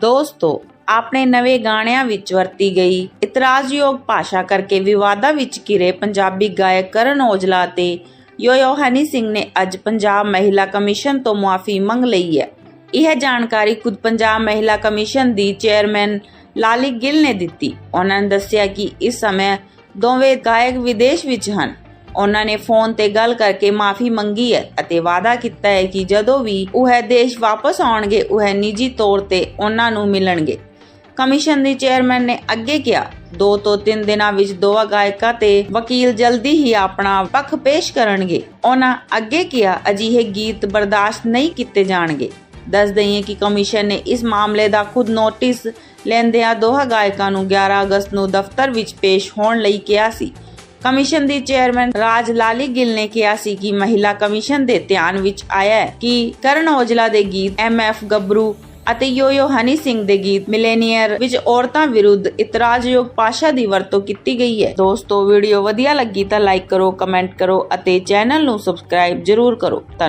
ਦੋਸਤੋ, ਆਪਣੇ ਨਵੇਂ ਗਾਣਿਆਂ ਵਿੱਚ ਵਰਤੀ ਗਈ ਇਤਰਾਜ਼ਯੋਗ ਭਾਸ਼ਾ ਕਰਕੇ ਵਿਵਾਦਾਂ ਵਿੱਚ ਘਿਰੇ ਪੰਜਾਬੀ ਗਾਇਕ ਕਰਨ ਔਜਲਾ ਤੇ ਯੋਯੋ ਹਨੀ ਸਿੰਘ ਨੇ ਅੱਜ ਪੰਜਾਬ ਮਹਿਲਾ ਕਮਿਸ਼ਨ ਤੋਂ ਮੁਆਫੀ ਮੰਗ ਲਈ ਹੈ। ਇਹ ਜਾਣਕਾਰੀ ਖੁਦ ਪੰਜਾਬ ਮਹਿਲਾ ਕਮਿਸ਼ਨ ਦੀ ਚੇਅਰਮੈਨ ਲਾਲੀ ਗਿੱਲ ਨੇ ਦਿੱਤੀ। ਉਹਨਾਂ ਨੇ ਦੱਸਿਆ ਕਿ ਇਸ ਸਮੇਂ ਦੋਵੇਂ ਗਾਇਕ ਵਿਦੇਸ਼ ਵਿੱਚ ਹਨ। ਉਹਨਾਂ ਨੇ ਫੋਨ ਤੇ ਗੱਲ ਕਰਕੇ ਮਾਫੀ ਮੰਗੀ ਹੈ ਅਤੇ ਵਾਅਦਾ ਕੀਤਾ ਹੈ ਕਿ ਜਦੋਂ ਵੀ ਉਹ ਦੇਸ਼ ਵਾਪਸ ਆਉਣਗੇ, ਉਹ ਨਿੱਜੀ ਤੌਰ ਤੇ ਉਹਨਾਂ ਨੂੰ ਮਿਲਣਗੇ। ਕਮਿਸ਼ਨ ਦੀ ਚੇਅਰਮੈਨ ਨੇ ਅੱਗੇ ਕਿਹਾ, ਦੋ ਤੋਂ ਤਿੰਨ ਦਿਨਾਂ ਵਿੱਚ ਦੋਵਾਂ ਗਾਇਕਾਂ ਤੇ ਵਕੀਲ ਜਲਦੀ ਹੀ ਆਪਣਾ ਪੱਖ ਪੇਸ਼ ਕਰਨਗੇ। ਉਹਨਾਂ ਅੱਗੇ ਕਿਹਾ, ਅਜਿਹੇ ਗੀਤ ਬਰਦਾਸ਼ਤ ਨਹੀਂ ਕੀਤੇ ਜਾਣਗੇ। ਦੱਸ ਦਈਏ ਕਿ ਕਮਿਸ਼ਨ ਨੇ ਇਸ ਮਾਮਲੇ ਦਾ ਖੁਦ ਨੋਟਿਸ ਲੈਂਦਿਆਂ ਦੋਹਾਂ ਗਾਇਕਾਂ ਨੂੰ 11 ਅਗਸਤ ਨੂੰ ਦਫ਼ਤਰ ਵਿੱਚ ਪੇਸ਼ ਹੋਣ ਲਈ ਕਿਹਾ ਸੀ। ਕਮਿਸ਼ਨ ਦੀ ਚੇਅਰਮੈਨ ਰਾਜ ਲਾਲੀ ਗਿੱਲ ਨੇ ਕਿਹਾ ਸੀ ਕਿ ਮਹਿਲਾ ਕਮਿਸ਼ਨ ਦੇ ਧਿਆਨ ਵਿੱਚ ਆਇਆ ਹੈ ਕਿ ਕਰਨ ਔਜਲਾ ਦੇ ਗੀਤ ਐਮਐਫ ਗੱਭਰੂ ਅਤੇ ਯੋਯੋ ਹਨੀ ਸਿੰਘ ਦੇ ਗੀਤ ਮਿਲੇਨੀਅਰ ਵਿੱਚ ਔਰਤਾਂ ਵਿਰੁੱਧ ਇਤਰਾਜ਼ਯੋਗ ਭਾਸ਼ਾ ਦੀ ਵਰਤੋਂ ਕੀਤੀ ਗਈ ਹੈ। ਦੋਸਤੋ, ਵੀਡੀਓ ਵਧੀਆ ਲੱਗੀ ਤਾਂ ਲਾਈਕ ਕਰੋ, ਕਮੈਂਟ ਕਰੋ ਅਤੇ ਚੈਨਲ ਨੂੰ ਸਬਸਕ੍ਰਾਈਬ ਜ਼ਰੂਰ ਕਰੋ। ਧੰਨਵਾਦ।